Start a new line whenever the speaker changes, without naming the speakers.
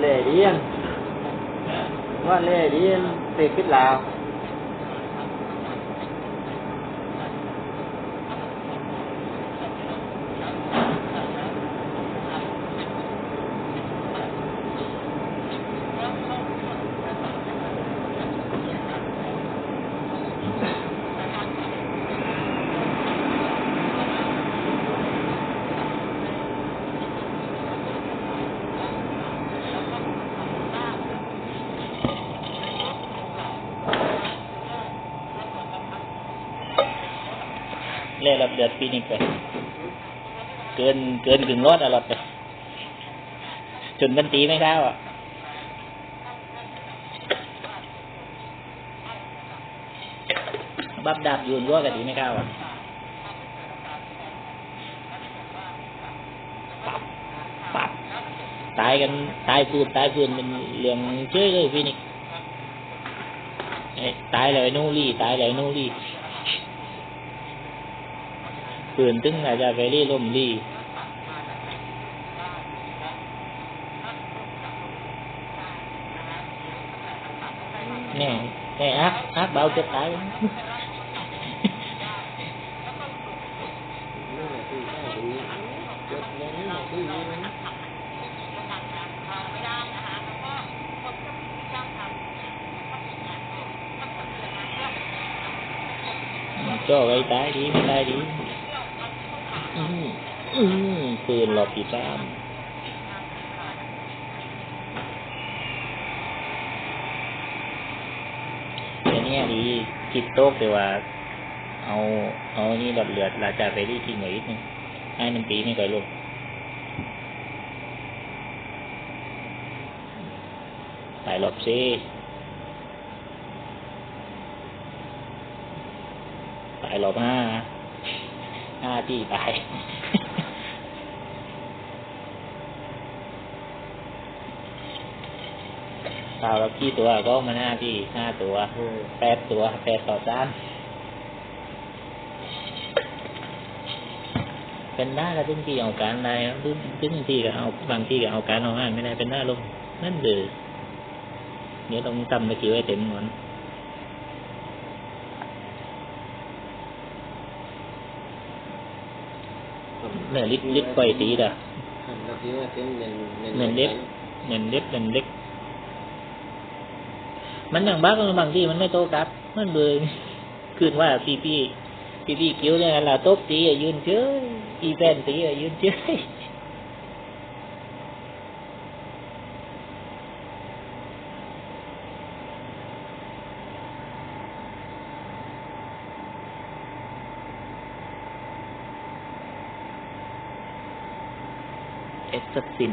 เลเรียนว่าเล่เรียนเตะขึ้นลาว
เล่รับเดือดปีนี้ไป เกินเกินกึ่งรอดอะรอดไปจนกันตีไม่เข้าอะบับดาบยืนรั้วกันตีไม่เข้าอะปับปับตายกันตายฟืนตายฟืนเป็นเรื่องเจ้ยเลยพี่นิกเอ้ตายเลยนู่รี่ตายเลยนู่รี่ ฟืนตึงอาจจะไปรี่ล่มรี่แน่แน่อักอักเบาจะตาย
นี่คือข้าวดีเจ็ดโมงนี่คือดี
ừ, ปืนหลบปีตามแต่เนี้ยดีคิดโต๊ะแต่ว่า เอา เอานี่ดอดเลือดราจาเฟรี่ทิ้งไว้อีกนึงให้มันตีไม่ก่อยลงตายหลบซิตายหลบห้าห้าที่ตา ยตาวเรากี่ตัวก็มาห้าที่ห้าตัวแปดตัวแปดต่อจานเป็นหน้าก็ตึงที่เอาการได้นะตึงตึงที่ก็เอาบางที่ก็เอาการเอาห้างไม่ได้เป็นหน้าลงนั่นเดือเดี๋ยวต้องทำตะกี้ไว้เต็มหมดเนี่ยลิดลิดไฟตีเด้อ
ทำตะกี้ว่าเป็นเน้น
เน้นเล็บเงินเล็กเงินเล็ก มันอย่างบ้าก็บางที่มันไม่โตกลับ มันเบยคืนว่าพี่พี่พี่พี่กี้วเนี่ยเราตบตีอะยืนเฉยอีแฟนตีอะยืนเฉยเอสซิน